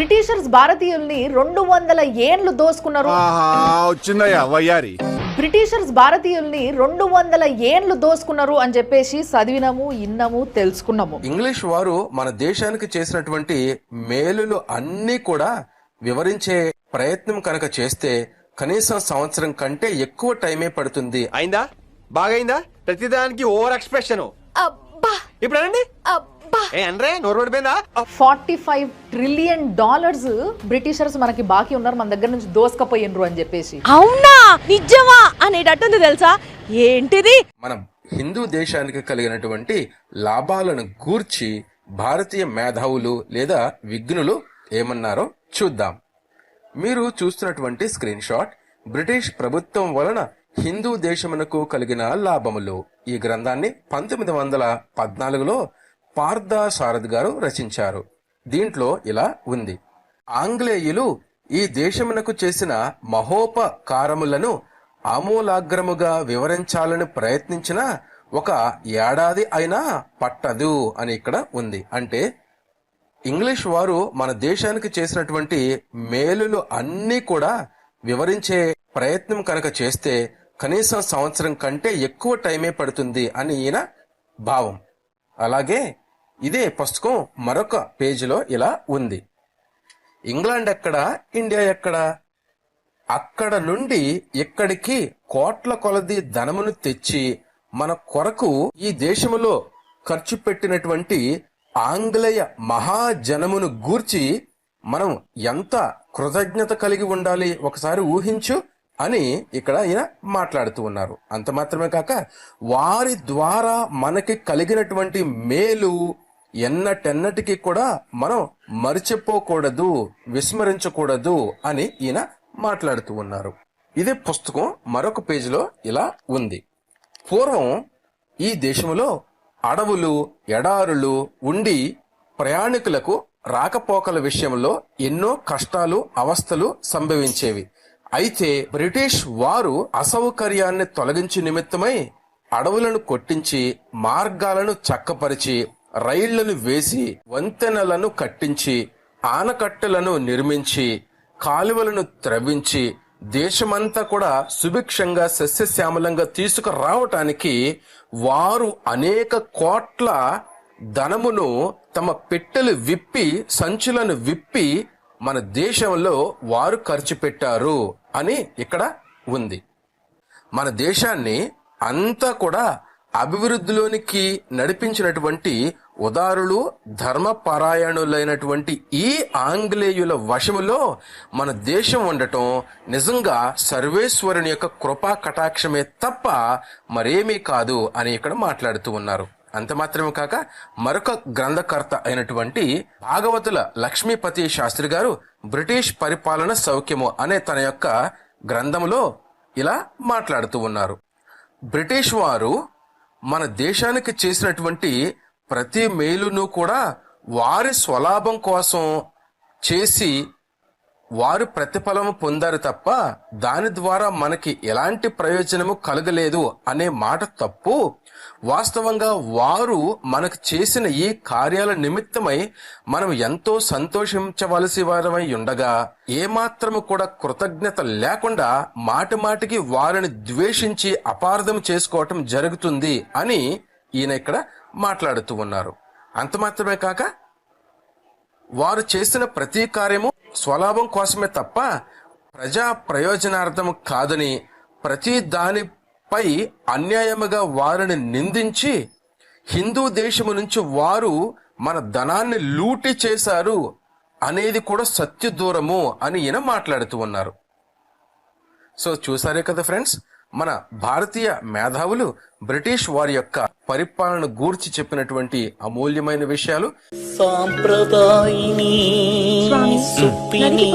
Britishers భారతీయుల్ని రెండు వందల ఏండ్లు దోసుకున్నారు. వచ్చిందయ్యా వయ్యారి. బ్రిటిషర్స్ భారతీయుల్ని రెండు వందల ఏండ్లు దోసుకున్నారు అని చెప్పేసి చదివినాము ఇన్నాము తెలుసుకున్నాము. ఇంగ్లీష్ వారు మన దేశానికి చేసినటువంటి మేలులు అన్నీ కూడా వివరించే ప్రయత్నం కనుక చేస్తే కనీసం సంవత్సరం కంటే ఎక్కువ టైమే పడుతుంది. అయిందా? బాగైందా? ప్రతిదానికి ఓవర్ ఎక్స్ప్రెషన్. ఇప్పుడు అనండి అబ్బా! ఏ అనరే నోరు పడిపోయిందా? Forty five trillion dollars Britishers మనకి బాకీ ఉన్నారు మన దగ్గర నుంచి దోసుకపోయినరు అని చెప్పేసి. అవునా? నిజమా? అనేటట్టుంది తెలుసా? ఏంటిది? మనం హిందూ దేశానికి కలిగినటువంటి లాభాలను గూర్చి భారతీయ మేధావులు లేదా విఘ్నులు ఏమన్నారో చూద్దాం. మీరు చూస్తున్నటువంటి స్క్రీన్ షాట్ బ్రిటిష్ ప్రభుత్వం వలన హిందూ దేశమునకు కలిగిన లాభములు. ఈ గ్రంథాన్ని పంతొమ్మిది వందల పద్నాలుగులో పార్దా సారథ్ గారు రచించారు. దీంట్లో ఇలా ఉంది. ఆంగ్లేయులు ఈ దేశమునకు చేసిన మహోపకారములను ఆమూలాగ్రముగా వివరించాలని ప్రయత్నించిన ఒక ఏడాది అయినా పట్టదు అని ఇక్కడ ఉంది. అంటే ఇంగ్లీష్ వారు మన దేశానికి చేసినటువంటి మేలులు అన్నీ కూడా వివరించే ప్రయత్నం కనుక చేస్తే కనీసం సంవత్సరం కంటే ఎక్కువ టైమే పడుతుంది అని ఈయన భావం. అలాగే ఇదే పుస్తకం మరొక పేజీలో ఇలా ఉంది. ఇంగ్లాండ్ ఎక్కడ? ఇండియా ఎక్కడ? అక్కడ నుండి ఇక్కడికి కోట్ల కొలది ధనమును తెచ్చి మన కొరకు ఈ దేశములో ఖర్చు పెట్టినటువంటి ఆంగ్లేయ మహాజనమును గూర్చి మనం ఎంత కృతజ్ఞత కలిగి ఉండాలి? ఒకసారి ఊహించు. అని ఇక్కడ ఈయన మాట్లాడుతూ ఉన్నారు. అంత మాత్రమే కాక వారి ద్వారా మనకి కలిగినటువంటి మేలు ఎన్నటెన్నటికి కూడా మనం మరిచిపోకూడదు విస్మరించకూడదు అని ఈయన మాట్లాడుతూ ఉన్నారు. ఇదే పుస్తకం మరొక పేజీలో ఇలా ఉంది. పూర్వం ఈ దేశంలో అడవులు ఎడారులు ఉండి ప్రయాణికులకు రాకపోకల విషయంలో ఎన్నో కష్టాలు అవస్థలు సంభవించేవి. అయితే బ్రిటిష్ వారు అసౌకర్యాన్ని తొలగించు నిమిత్తమై అడవులను కొట్టించి మార్గాలను చక్కపరిచి రైళ్ళను వేసి వంతెనలను కట్టించి ఆనకట్టలను నిర్మించి కాలువలను త్రవ్వించి దేశమంతా కూడా సుభిక్షంగా సస్యశ్యామలంగా తీసుకురావటానికి వారు అనేక కోట్ల ధనమును తమ పెట్టెలు విప్పి సంచులను విప్పి మన దేశంలో వారు ఖర్చు పెట్టారు అని ఇక్కడ ఉంది. మన దేశాన్ని అంతా కూడా అభివృద్ధిలోనికి నడిపించినటువంటి ఉదారులు ధర్మపరాయణులైనటువంటి ఈ ఆంగ్లేయుల వశములో మన దేశం ఉండటం నిజంగా సర్వేశ్వరుని యొక్క కృపా కటాక్షమే తప్ప మరేమీ కాదు అని ఇక్కడ మాట్లాడుతూ ఉన్నారు. అంత మాత్రమే కాక మరొక గ్రంథకర్త అయినటువంటి భాగవతుల లక్ష్మీపతి శాస్త్రి గారు బ్రిటిష్ పరిపాలన సౌఖ్యము అనే తన యొక్క గ్రంథములో ఇలా మాట్లాడుతూ ఉన్నారు. బ్రిటిష్ వారు మన దేశానికి చేసినటువంటి ప్రతి మేలును కూడా వారి స్వలాభం కోసం చేసి వారు ప్రతిఫలం పొందారు తప్ప దాని ద్వారా మనకి ఎలాంటి ప్రయోజనము కలగలేదు అనే మాట తప్పు. వాస్తవంగా వారు మనకు చేసిన ఈ కార్యాల నిమిత్తమై మనం ఎంతో సంతోషించవలసి వారమై ఉండగా ఏమాత్రము కూడా కృతజ్ఞత లేకుండా మాటి మాటికి వారిని ద్వేషించి అపార్థం చేసుకోవటం జరుగుతుంది అని ఈయన ఇక్కడ మాట్లాడుతూ ఉన్నారు. అంత మాత్రమే కాక వారు చేసిన ప్రతి కార్యము స్వలాభం కోసమే తప్ప ప్రజా ప్రయోజనార్థం కాదని ప్రతి దానిపై అన్యాయముగా వారిని నిందించి హిందూ దేశము నుంచి వారు మన ధనాన్ని లూటి చేశారు అనేది కూడా సత్య దూరము అని ఈయన మాట్లాడుతూ ఉన్నారు. సో చూసారే కదా ఫ్రెండ్స్ మన భారతీయ మేధావులు బ్రిటిష్ వారి యొక్క పరిపాలన గూర్చి చెప్పినటువంటి అమూల్యమైన విషయాలు. సాంప్రదాయిని സുപ്പിനി